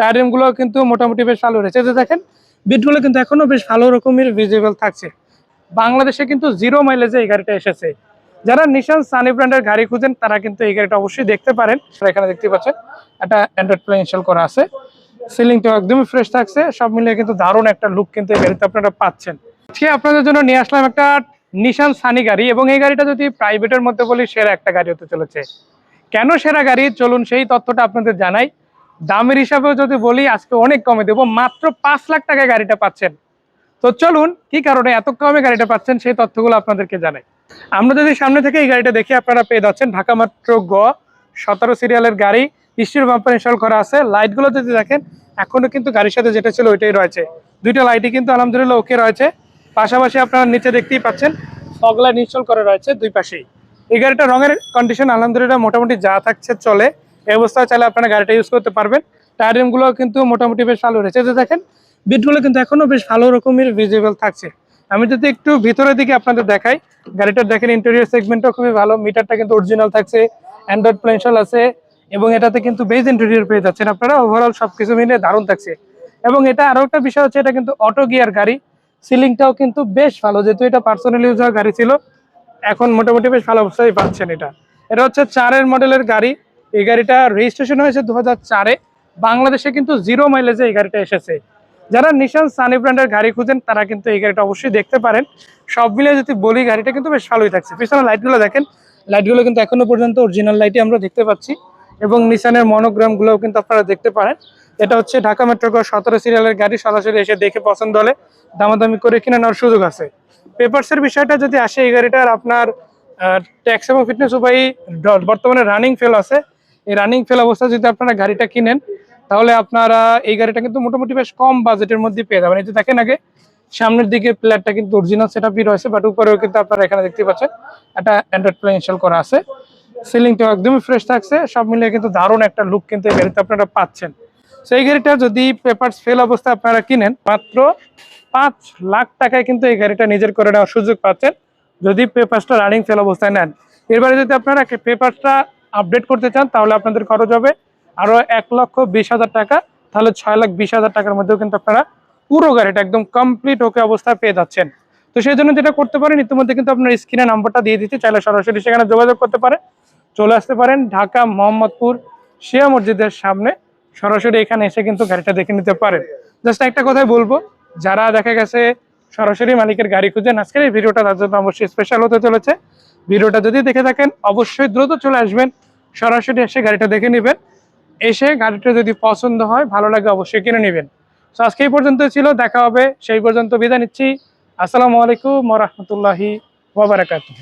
টায়ারিংগুলো কিন্তু মোটামুটি বেশ ভালো রয়েছে। যে দেখেন বিটগুলো কিন্তু এখনও বেশ ভালো রকমের ভিজিবল থাকছে। বাংলাদেশে কিন্তু জিরো মাইলেজে এই গাড়িটা এসেছে। যারা নিশান সানি ব্র্যান্ডের গাড়ি খুঁজেন, তারা কিন্তু এই গাড়িটা অবশ্যই দেখতে পারেন। এখানে দেখতে পাচ্ছেন, একটা অ্যান্ড্রয়েড প্লে ইনস্টল করা আছে। সিলিংটাও একদমই ফ্রেশ থাকছে। সব মিলিয়ে কিন্তু দারুণ একটা লুক কিন্তু এই গাড়িতে আপনারা পাচ্ছেন। আজকে আপনাদের জন্য নিয়ে আসলাম একটা নিশান সানি গাড়ি এবং এই গাড়িটা যদি প্রাইভেটের মধ্যে বলি, সেরা একটা গাড়ি হতে চলেছে। কেন সেরা গাড়ি? চলুন সেই তথ্যটা আপনাদের জানাই। দামের হিসাবেও যদি বলি, আজকে অনেক কমে দেবো। মাত্র পাঁচ লাখ টাকায় গাড়িটা পাচ্ছেন। তো চলুন, কি কারণে এত কমে গাড়িটা পাচ্ছেন সেই তথ্যগুলো আপনাদেরকে জানাই। আমরা যদি সামনে থেকে এই গাড়িটা দেখি, আপনারা পেয়ে যাচ্ছেন ঢাকা মাত্র গ সতেরো সিরিয়ালের গাড়ি। স্টিল বাম্পার ইনস্টল করা আছে। লাইটগুলো যদি দেখেন, এখনও কিন্তু গাড়ির সাথে যেটা ছিল ওইটাই রয়েছে। দুইটা লাইটই কিন্তু আলহামদুলিল্লাহ ওকে রয়েছে। পাশাপাশি আপনারা নিচে দেখতেই পাচ্ছেন ফগ লাইট ইনস্টল করা রয়েছে দুই পাশেই। এই গাড়িটা রঙের কন্ডিশন আলহামদুলিল্লাহ মোটামুটি যা থাকছে চলে। এই অবস্থায় চাইলে আপনারা গাড়িটা ইউজ করতে পারবেন। টায়ারিংগুলো কিন্তু মোটামুটি বেশ ভালো রয়েছে। যে দেখেন বিটগুলো কিন্তু এখনও বেশ ভালো রকমের ভিজিবল থাকছে। আমি যদি একটু ভিতরের দিকে আপনাদের দেখাই, গাড়িটার দেখেন ইন্টেরিয়র সেগমেন্টও খুবই ভালো মিটারটা কিন্তু অরিজিনাল থাকছে অ্যান্ড্রয়েড প্লেনশাল আছে, এবং এটাতে কিন্তু বেজ ইন্টেরিয়র পেয়ে যাচ্ছেন আপনারা। ওভারঅল সবকিছু মিলে দারুণ থাকছে। এবং এটা আরও একটা বিষয় হচ্ছে, এটা কিন্তু অটো গিয়ার গাড়ি। সিলিংটাও কিন্তু বেশ ভালো, যেহেতু এটা পার্সোনাল ইউজ হওয়া গাড়ি ছিল, এখন মোটামুটি বেশ ভালো অবস্থায় পাচ্ছেন এটা। এটা হচ্ছে চারের মডেলের গাড়ি। এই গাড়িটা রেজিস্ট্রেশন হয়েছে দু চারে। বাংলাদেশে কিন্তু জিরো মাইলেজে এই গাড়িটা এসেছে। যারা নিশান সানি ব্র্যান্ডের গাড়ি খুঁজেন, তারা কিন্তু এই গাড়িটা অবশ্যই দেখতে পারেন। সব মিলিয়ে যদি বলি, গাড়িটা কিন্তু বেশ ভালোই থাকছে। পিছনে লাইটগুলো দেখেন। লাইটগুলো কিন্তু এখনও পর্যন্ত অরিজিনাল লাইটই আমরা দেখতে পাচ্ছি। এবং নিশানের মনোগ্রামগুলোও কিন্তু আপনারা দেখতে পারেন। এটা হচ্ছে ঢাকা মেট্রো সতেরো সিরিয়ালের গাড়ি, সরাসরি এসে দেখে পছন্দ হলে দামাদামি করে কিনে নেওয়ার সুযোগ আছে। পেপারসের বিষয়টা যদি আসে এই গাড়িটার, আপনার ট্যাক্স এবং ফিটনেস উপায় বর্তমানে রানিং ফেল আছে। এই রানিং ফেল অবস্থায় যদি আপনারা গাড়িটা কিনেন, তাহলে আপনারা এই গাড়িটা কিন্তু মোটামুটি বেশ কম বাজেটের মধ্যে পেয়ে যাবেন। এই যে দেখেন আগে, সামনের দিকে প্লেয়ারটা কিন্তু অরিজিনাল সেট আপই রয়েছে বাট উপরেও কিন্তু আপনারা এখানে দেখতে পাচ্ছেন, একটা অ্যান্ড্রয়েড প্লে ইনস্টল করা আছে। সিলিংটাও একদমই ফ্রেশ থাকছে, সব মিলিয়ে কিন্তু দারুণ একটা লুক কিন্তু এই গাড়িতে আপনারা পাচ্ছেন। তো এই গাড়িটা যদি পেপার ফেল অবস্থায় আপনারা কিনেন, মাত্র পাঁচ লাখ টাকায় কিন্তু এই গাড়িটা নিজের করে নেওয়ার সুযোগ পাচ্ছেন, যদি পেপারসটা রানিং ফেল অবস্থায় নেন। এরপরে যদি আপনারা পেপারসটা আপডেট করতে চান, তাহলে আপনাদের খরচ হবে আরও এক লক্ষ বিশ হাজার টাকা, তাহলে ছয় লাখ বিশ হাজার টাকার মধ্যেও কিন্তু আপনারা পুরো গাড়িটা একদম কমপ্লিট ওকে অবস্থায় পেয়ে যাচ্ছেন। তো সেই জন্য যেটা করতে পারেন, ইতিমধ্যে কিন্তু আপনার স্ক্রিনে নাম্বারটা দিয়ে দিতে চাইলে সরাসরি সেখানে যোগাযোগ করতে পারেন চলে আসতে পারেন ঢাকা মোহাম্মদপুর শিয়া মসজিদের সামনে, সরাসরি এখানে এসে কিন্তু গাড়িটা দেখে নিতে পারেন। জাস্ট একটা কথাই বলব, যারা দেখা গেছে সরাসরি মালিকের গাড়ি খুঁজেন, আজকের এই ভিডিওটা তার জন্য অবশ্যই স্পেশাল হতে চলেছে। ভিডিওটা যদি দেখে থাকেন, অবশ্যই দ্রুত চলে আসবেন। সরাসরি এসে গাড়িটা দেখে নেবেন। এসে গাড়িটা যদি পছন্দ হয়, ভালো লাগে অবশ্যই কিনে নেবেন। তো আজকে এই পর্যন্ত ছিল, দেখা হবে। সেই পর্যন্ত বিদায় নিচ্ছি। আসসালামু আলাইকুম রহমতুল্লাহি ওবরাকাতুহ